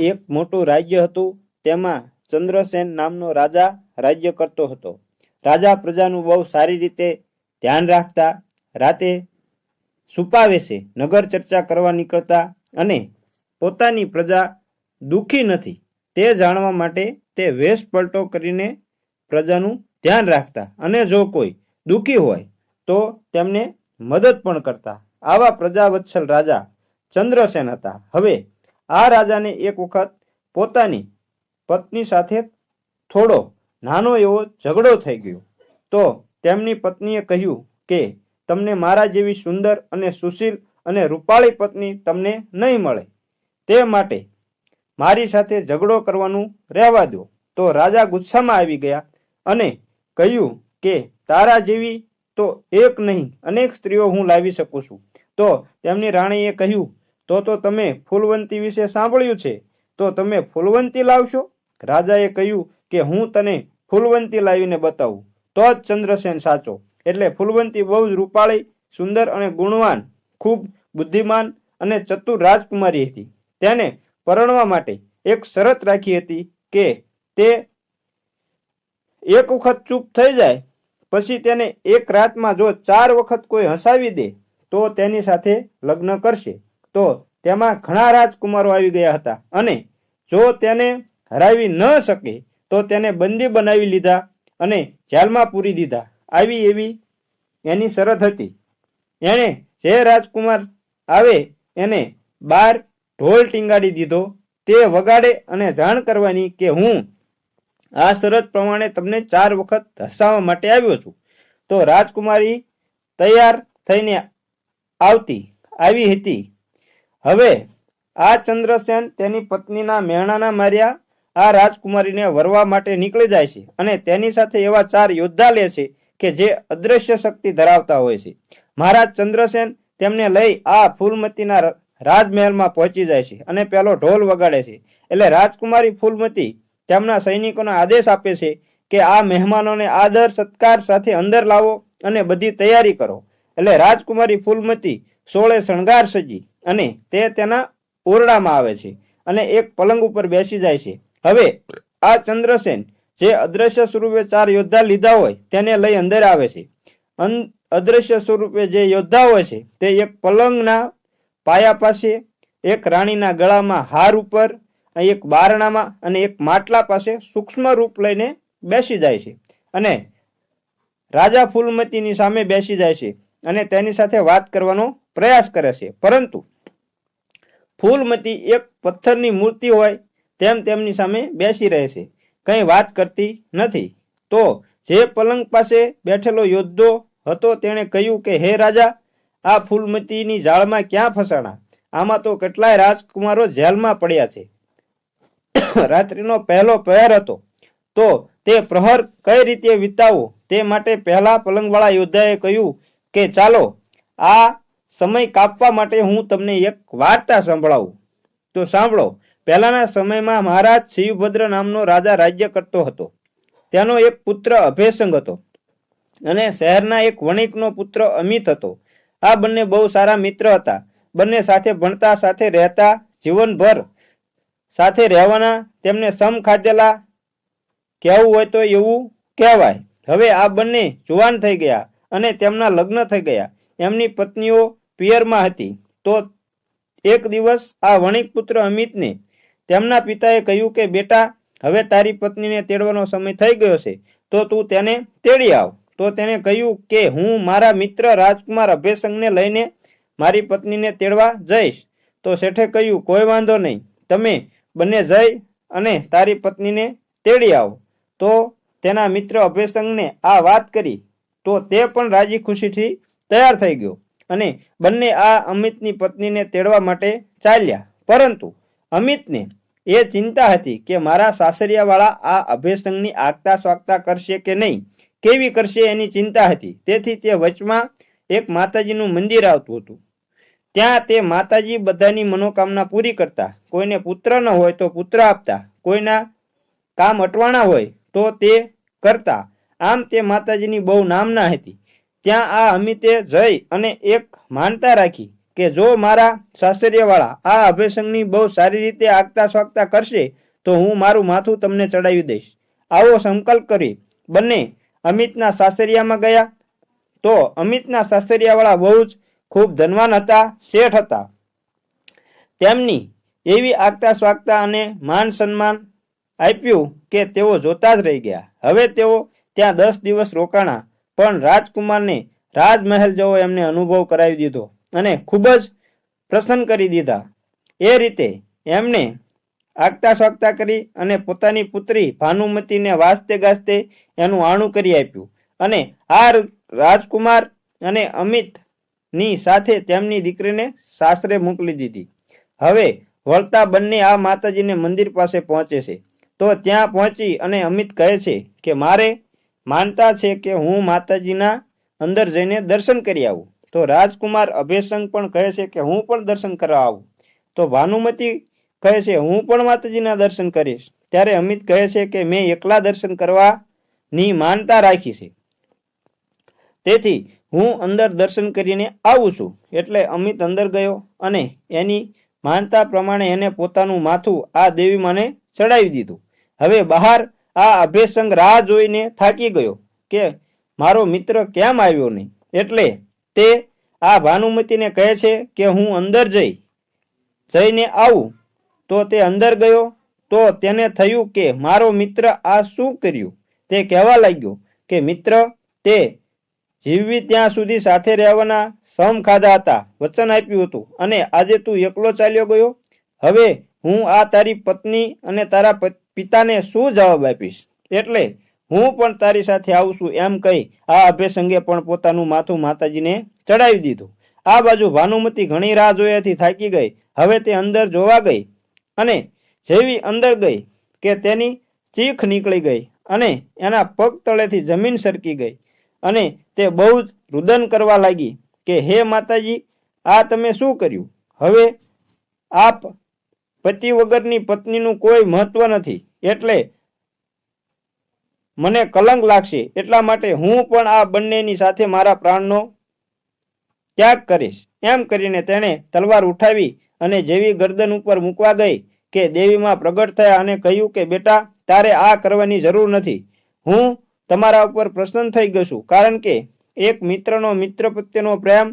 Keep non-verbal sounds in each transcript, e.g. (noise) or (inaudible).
એક મોટું રાજ્ય હતું, તેમાં ચંદ્રસેન નામનો રાજા રાજ્ય કરતો હતો. રાજા પ્રજાનું બહુ સારી રીતે ધ્યાન રાખતા, રાતે સુપાવે છે નગર ચર્ચા કરવા નીકળતા અને પોતાની પ્રજા દુઃખી નથી, તે જાણવા માટે તે વેશ પલટો કરીને પ્રજાનું ધ્યાન રાખતા અને જો કોઈ દુઃખી હોય, તો તેમને મદદ પણ કરતા. આવા પ્રજાવત્સલ રાજા ચંદ્રસેન હતા. હવે આ રાજાને એક વખત પોતાની પત્ની સાથે થોડો નાનો એવો ઝઘડો થઈ ગયો. તો તેમની પત્નીએ કહ્યું કે, તમને મારા જેવી સુંદર અને સુશીલ અને રૂપાળી પત્ની તમને નહીં મળે. તે માટે મારી સાથે ઝઘડો કરવાનું રહેવા દો. તો રાજા ગુસ્સામાં આવી ગયા અને કહ્યું કે, તારા જેવી તો એક નહીં, અનેક સ્ત્રીઓ હું લાવી શકું છું. તો તેમની રાણીએ કહ્યું તો તો તમે ફૂલવંતી વિશે સાંભળ્યું છે. તો તમે ફૂલવંતી લાવશો? રાજાએ કહ્યું કે હું તને ફૂલવંતી લાવીને બતાવું. તો જ ચંદ્રસેન સાચો. એટલે ફૂલવંતી બહુ જ રૂપાળી, સુંદર અને ગુણવાન, ખૂબ બુદ્ધિમાન અને ચતુર રાજકુમારી હતી. તેને પરણવા માટે એક શરત રાખી હતી કે તે એક વખત ચૂપ થઈ જાય, પછી તેને એક રાતમાં જો ચાર વખત કોઈ હસાવી દે, તો તેની સાથે લગ્ન કરશે. તો તેમાં ઘણા રાજકુમારો આવી ગયા હતા. અને જો તેને હરાવી ન શકે, તો તેને બંદી બનાવી લીધા અને જેલમાં પૂરી દીધા. આવી એવી એની શરત હતી. એણે જે રાજકુમાર આવે એને બાર ઢોલ ટીંગાડી દીધો. તે વગાડે અને જાણ કરવાની કે હું આ શરત પ્રમાણે તમને ચાર વખત હસાવવા માટે આવ્યો છું. તો રાજકુમારી તૈયાર થઈને આવતી. આવી હતી. હવે આ ચંદ્રસેન તેની પત્નીના મેણાના માર્યા આ રાજકુમારીને વરવા માટે નીકળી જાય છે અને તેની સાથે એવા ચાર યોદ્ધા લે છે કે જે અદ્રશ્ય શક્તિ ધરાવતા હોય છે. મહારાજ ચંદ્રસેન તેમને લઈ આ ફૂલમતીના રાજમહેલમાં પહોંચી જાય છે અને પેલો ઢોલ વગાડે છે. એટલે રાજકુમારી ફૂલમતી તેમના સૈનિકોને આદેશ આપે છે કે આ મહેમાનોને આદર સત્કાર સાથે અંદર લાવો અને બધી તૈયારી કરો. એટલે રાજકુમારી ફૂલમતી સોળે શણગાર સજી અને તે તેના ઓરડામાં આવે છે અને એક પલંગ ઉપર બેસી જાય છે. હવે આ ચંદ્રસેન જે અદ્રશ્ય સ્વરૂપે ચાર યોદ્ધા લીધા હોય તેને લઈ અંદર આવે છે. અદ્રશ્ય સ્વરૂપે જે યોદ્ધા હોય છે તે એક પલંગના પાયા પાસે, એક રાણીના ગળામાં હાર ઉપર, એક બારણામાં અને એક માટલા પાસે સૂક્ષ્મ રૂપ લઈને બેસી જાય છે. અને રાજા ફૂલમતીની સામે બેસી જાય છે. અને તેની સાથે વાત કરવાનો પ્રયાસ કરે છે. પરંતુ ફૂલમતી એક પથ્થરની મૂર્તિ હોય તેમ તેમની સામે બેસી રહે છે. કંઈ વાત કરતી નથી. તો જે પલંગ પાસે બેઠેલો યોદ્ધો હતો તેણે કહ્યું કે, હે રાજા, આ ફૂલમતીની જાળમાં ક્યાં ફસાણા? આમાં તો કેટલાય રાજકુમારો જેલમાં પડ્યા છે. (coughs) રાત્રિનો પહેલો પહેર હતો. તો તે પ્રહર કઈ રીતે વિતાવો તે માટે પહેલા પલંગવાળા યોદ્ધાએ કહ્યું કે ચાલો, આ સમય કાપવા માટે હું તમને એક વાર્તા સંભળાવું. તો સાંભળો, પહેલાના સમયમાં મહારાજ શિવભદ્ર નામનો રાજા રાજ્ય કરતો હતો. તેનો એક પુત્ર અભેસંગ હતો અને શહેરના એક વણિકનો પુત્ર અમિત હતો. આ બંને બહુ સારા મિત્ર હતા. બંને સાથે ભણતા, સાથે રહેતા, જીવનભર સાથે રહેવાના, તેમને સમ ખાધેલા, કહેવું હોય તો એવું કહેવાય. હવે આ બંને જુવાન થઈ ગયા. અને તેમના લગ્ન થઈ ગયા. એમની પત્નીઓ પિયરમાં હતી. તો એક દિવસ આ વણિક પુત્ર અમિતને તેમના પિતાએ કહ્યું કે, બેટા, હવે તારી પત્નીને તેડવાનો સમય થઈ ગયો છે. તો તું તેને તેડી આવ. તો તેને કહ્યું કે, હું મારા મિત્ર રાજકુમાર અભયસંગને લઈને મારી પત્નીને તેડવા જઈશ. તો શેઠે કહ્યું, કોઈ વાંધો નહીં. તમે બંને જઈ અને તારી પત્નીને તેડી આવો. તો તેના મિત્ર અભયસંગને આ વાત કરી. તો તે પણ રાજી ખુશીથી તૈયાર થઈ ગયો અને બંને આ અમિતની પત્નીને તેડવા માટે ચાલ્યા. પરંતુ અમિતને એ ચિંતા હતી કે મારા સાસરિયાવાળા આ અભયસંગની આગતા સ્વાગતા કરશે કે નહીં? કેવી કરશે એની ચિંતા હતી. તેથી તે વચમાં એક માતાજીનું મંદિર આવતું હતું. ત્યાં તે માતાજી બધાની મનોકામના પૂરી કરતા. કોઈને પુત્ર ન હોય તો પુત્ર આપતા. કોઈના કામ અટવાણા હોય તો તે કરતા. આમ તે માતાજીની બહુ નામના હતી. ત્યાં આ અમિતે જઈ અને એક માનતા રાખી કે જો મારા સાસરિયાવાળા આ અભયસંગની બહુ સારી રીતે આગતા સ્વાગતા કરશે, તો હું મારું માથું તમને ચડાવી દઈશ. આવો સંકલ્પ કરી બંને અમિતના સાસરિયામાં ગયા. તો અમિતના સાસરિયાવાળા બહુ જ ખૂબ ધનવાન હતા, શેઠ હતા. તેમની એવી આગતા સ્વાગતા અને માન સન્માન આપ્યું કે તેઓ જોતા જ રહી ગયા. હવે તેઓ ત્યાં દસ દિવસ રોકાણા. પણ રાજકુમારને રાજમહેલ જેવો એમને અનુભવ કરાવી દીધો અને ખૂબ જ પ્રસન્ન કરી દીધા. એ રીતે એમને આગતા સ્વાગતા કરી અને પોતાની પુત્રી ભાનુમતીને વાસ્તે ગાજતે એનું આણું કરી આપ્યું. અને આ રાજકુમાર અને અમિતની સાથે તેમની દીકરીને સાસરે મોકલી દીધી. હવે વળતા બંને આ માતાજીને મંદિર પાસે પહોંચે છે. તો ત્યાં પહોંચી અને અમિત કહે છે કે, મારે માનતા છે કે હું માતાજીના અંદર જઈને દર્શન કરી આવું. તો રાજકુમાર અભયસંગ પણ કહે છે કે હું પણ દર્શન કરવા આવું. તો ભાનુમતી કહે છે, હું પણ માતાજીના દર્શન કરીશ. ત્યારે અમિત કહે છે કે, મેં એકલા દર્શન કરવાની માનતા રાખી છે. તેથી હું અંદર દર્શન કરીને આવું છું. એટલે અમિત અંદર ગયો અને એની માનતા પ્રમાણે એને પોતાનું માથું આ દેવી માને ચડાવી દીધું. હવે બહાર આ અભયસંગ રાહ જોઈને થાકી ગયો કે મારો મિત્ર કેમ આવ્યો નહીં? એટલે તે આ ભાનુમતીને કહે છે કે હું અંદર જઈ, જઈને આવું. તો તે અંદર ગયો. તો તેને થયું કે મારો મિત્ર આ શું કર્યું? તે કહેવા લાગ્યો કે મિત્ર, તે જીવવી ત્યાં સુધી સાથે રહેવાના સમ ખાધા હતા. વચન આપ્યું હતું. અને આજે તું એકલો ચાલ્યો ગયો? હવે હું આ તારી પત્ની અને તારા પિતાને શું જવાબ આપીશ? એટલે હું પણ તારી સાથે આવું છું એમ કહી આ અભ્યસંગે પણ પોતાનું માથું માતાજીને ચડાવી દીધું. આ બાજુ ભાનુમતી ઘણી રાહ જોયાથી થાકી ગઈ. હવે તે અંદર જોવા ગઈ અને જેવી અંદર ગઈ કે તેની ચીખ નીકળી ગઈ અને એના પગ તળેથી જમીન સરકી ગઈ અને તે બહુ જ રુદન કરવા લાગી કે, હે માતાજી, આ તમે શું કર્યું? હવે આપ પતિ વગરની પત્નીનું કોઈ મહત્વ નથી. એટલે મને કલંક લાગશે. એટલા માટે હું પણ આ બંનેની સાથે મારા પ્રાણનો ત્યાગ કરીશ. એમ કરીને તેણે તલવાર ઉઠાવી અને જેવી ગરદન ઉપર મૂકવા ગઈ કે દેવીમાં પ્રગટ થયા અને કહ્યું કે, બેટા, તારે આ કરવાની જરૂર નથી. હું તમારા ઉપર પ્રસન્ન થઈ ગયો છું, કારણ કે એક મિત્રનો મિત્ર પ્રત્યેનો પ્રેમ,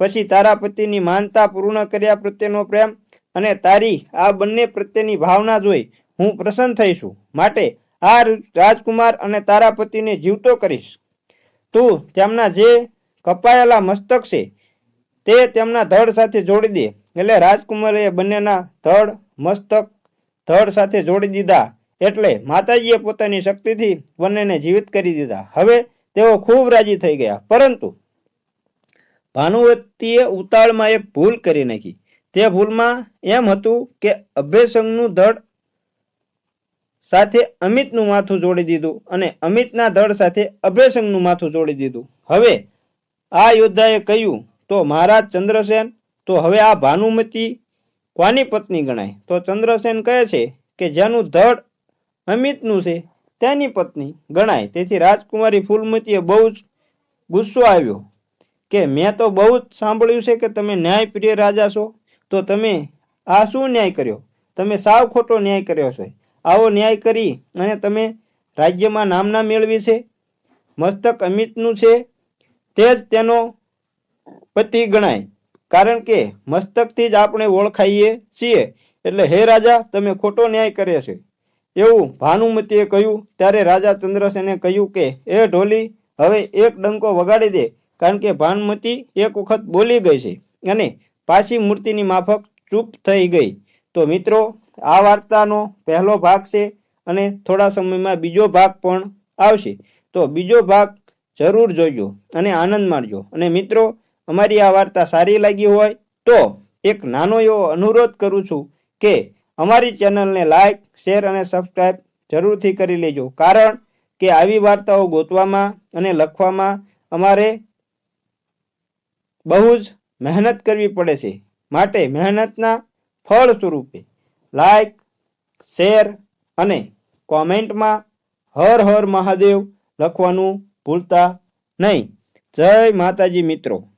પછી તારા પતિની માનતા પૂર્ણ કર્યા પ્રત્યેનો પ્રેમ અને તારી આ બંને પ્રત્યેની ભાવના જોઈ હું પ્રસન્ન થઈશું. માટે આ રાજકુમાર અને તારા પતિને જીવતો કરીશ. તું તેમના જે કપાયેલા મસ્તક છે, તે તેમના ધડ સાથે જોડી દે. એટલે રાજકુમારે બંનેના ધડ, મસ્તક, ધડ સાથે જોડી દીધા. એટલે માતાજીએ પોતાની શક્તિથી બંનેને જીવિત કરી દીધા. હવે તેઓ ખૂબ રાજી થઈ ગયા. પરંતુ ભાનુવતીએ ઉતાળમાં એક ભૂલ કરી નાખી. તે ભૂલમાં એમ હતું કે અભ્યસંગનું ધડ સાથે અમિતનું માથું જોડી દીધું અને અમિતના ધડ સાથે અભયસંગનું માથું જોડી દીધું. હવે આ યોદ્ધાએ કહ્યું, તો મહારાજ ચંદ્રસેન, તો હવે આ ભાનુમતી કોની પત્ની ગણાય? તો ચંદ્રસેન કહે છે કે, જેનું ધડ અમિતનું છે, તેની પત્ની ગણાય. તેથી રાજકુમારી ફૂલમતીએ બહુ જ ગુસ્સો આવ્યો કે, મેં તો બહુ જ સાંભળ્યું છે કે તમે ન્યાયપ્રિય રાજા છો. તો તમે આ શું ન્યાય કર્યો? તમે સાવ ખોટો ન્યાય કર્યો છે. આવો ન્યાય કરી અને તમે રાજ્યમાં નામના મેળવી છે, મસ્તક અમિતનું છે, તે જ તેનો પતિ ગણાય. કારણ કે મસ્તકથી જ આપણે ઓળખાઈએ છીએ. એટલે હે રાજા, તમે ખોટો ન્યાય કરે છે. એવું ભાનુમતીએ કહ્યું, ત્યારે રાજા ચંદ્રસેને કહ્યું કે એ ઢોલી, હવે એક ડંકો વગાડી દે, કારણ કે ભાનુમતી એક વખત બોલી ગઈ છે. અને પાછી મૂર્તિની માફક ચૂપ થઈ ગઈ. તો મિત્રો આ વાર્તાનો પહેલો ભાગ છે અને થોડા સમયમાં બીજો ભાગ પણ આવશે. તો બીજો ભાગ જરૂર જોજો અને આનંદ માણજો. અને મિત્રો, અમારી આ વાર્તા સારી લાગી હોય તો એક નાનો એવો અનુરોધ કરું છું કે અમારી ચેનલને લાઈક, શેર અને સબસ્ક્રાઈબ જરૂરથી કરી લેજો. કારણ કે આવી વાર્તાઓ ગોતવામાં અને લખવામાં અમારે બહુ જ મહેનત કરવી પડે છે. માટે મહેનતના ફળ સ્વરૂપે. લાઈક શેર અને કોમેન્ટમાં હર હર મહાદેવ લખવાનું ભૂલતા નહીં. જય માતાજી મિત્રો.